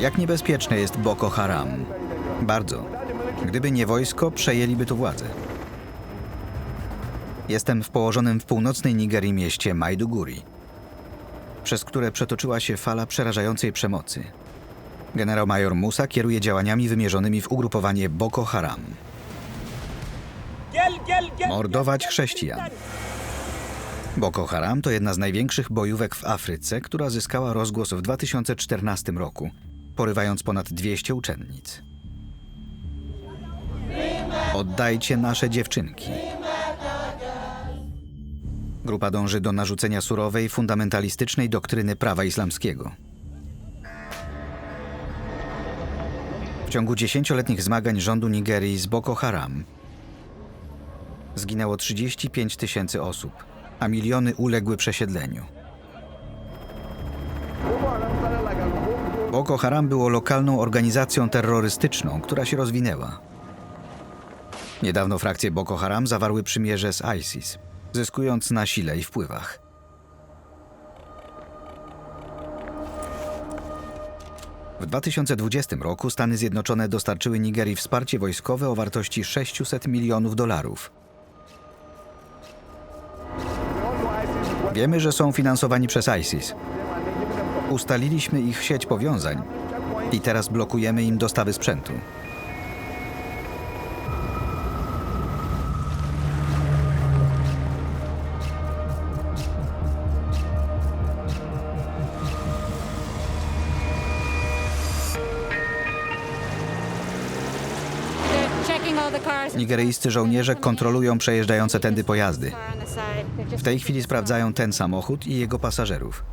Jak niebezpieczne jest Boko Haram? Bardzo. Gdyby nie wojsko, przejęliby tu władzę. Jestem w położonym w północnej Nigerii mieście Maiduguri, przez które przetoczyła się fala przerażającej przemocy. Generał major Musa kieruje działaniami wymierzonymi w ugrupowanie Boko Haram. Mordować chrześcijan. Boko Haram to jedna z największych bojówek w Afryce, która zyskała rozgłos w 2014 roku, porywając ponad 200 uczennic. Oddajcie nasze dziewczynki. Grupa dąży do narzucenia surowej, fundamentalistycznej doktryny prawa islamskiego. W ciągu dziesięcioletnich zmagań rządu Nigerii z Boko Haram zginęło 35 tysięcy osób, a miliony uległy przesiedleniu. Boko Haram było lokalną organizacją terrorystyczną, która się rozwinęła. Niedawno frakcje Boko Haram zawarły przymierze z ISIS, zyskując na sile i wpływach. W 2020 roku Stany Zjednoczone dostarczyły Nigerii wsparcie wojskowe o wartości 600 milionów dolarów. Wiemy, że są finansowani przez ISIS. Ustaliliśmy ich sieć powiązań i teraz blokujemy im dostawy sprzętu. Nigeryjscy żołnierze kontrolują przejeżdżające tędy pojazdy. W tej chwili sprawdzają ten samochód i jego pasażerów.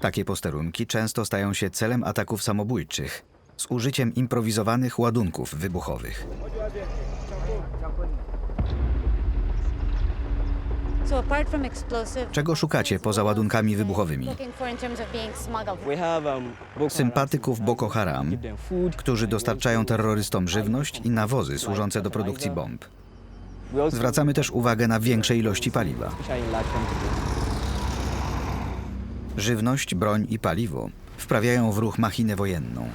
Takie posterunki często stają się celem ataków samobójczych z użyciem improwizowanych ładunków wybuchowych. Czego szukacie poza ładunkami wybuchowymi? Sympatyków Boko Haram, którzy dostarczają terrorystom żywność i nawozy służące do produkcji bomb. Zwracamy też uwagę na większe ilości paliwa. Żywność, broń i paliwo wprawiają w ruch machinę wojenną.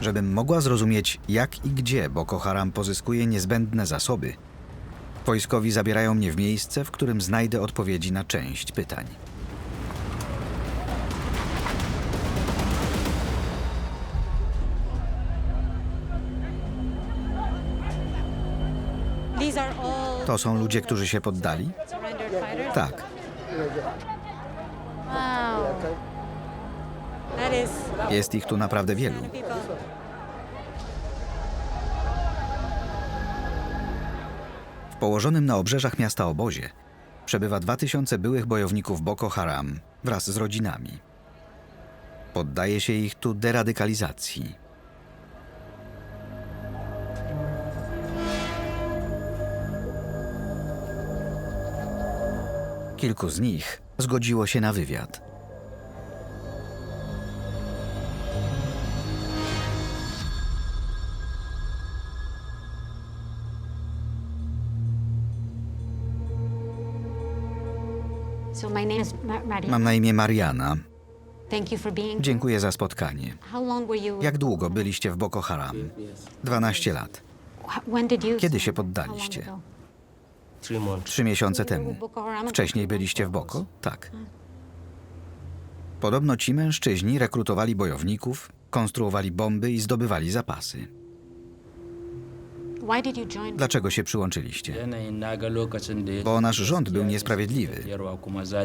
Żebym mogła zrozumieć, jak i gdzie Boko Haram pozyskuje niezbędne zasoby, wojskowi zabierają mnie w miejsce, w którym znajdę odpowiedzi na część pytań. To są ludzie, którzy się poddali? Tak. Jest ich tu naprawdę wielu. W położonym na obrzeżach miasta obozie przebywa 2000 byłych bojowników Boko Haram wraz z rodzinami. Poddaje się ich tu deradykalizacji. Kilku z nich zgodziło się na wywiad. Mam na imię Mariana. Thank you for being. Dziękuję za spotkanie. How long were you? Jak długo byliście w Boko Haram? 12 lat. Wh- When did you? Kiedy się poddaliście? Trzy miesiące temu. Wcześniej byliście w Boko? Tak. Podobno ci mężczyźni rekrutowali bojowników, konstruowali bomby i zdobywali zapasy. Dlaczego się przyłączyliście? Bo nasz rząd był niesprawiedliwy,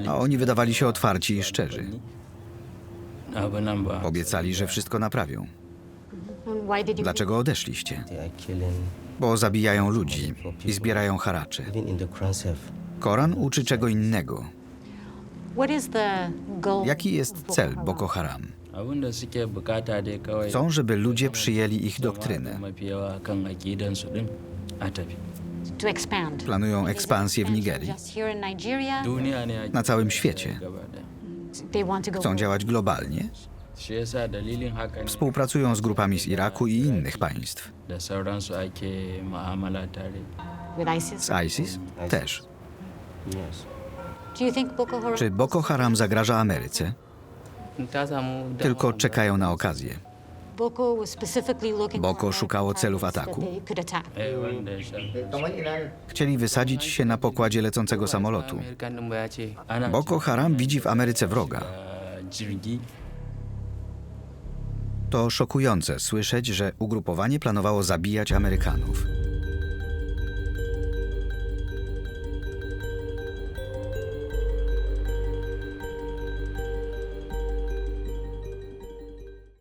a oni wydawali się otwarci i szczerzy. Obiecali, że wszystko naprawią. And Why did you? Dlaczego odeszliście? Bo zabijają ludzi i zbierają haracze. Koran uczy czego innego. Jaki jest cel? Boko Haram? Chcą, żeby ludzie przyjęli ich doktrynę. Planują ekspansję w Nigerii. Na całym świecie. Chcą działać globalnie. Współpracują z grupami z Iraku i innych państw. Z ISIS też. Czy Boko Haram zagraża Ameryce? Tylko czekają na okazję. Boko szukało celów ataku. Chcieli wysadzić się na pokładzie lecącego samolotu. Boko Haram widzi w Ameryce wroga. To szokujące słyszeć, że ugrupowanie planowało zabijać Amerykanów.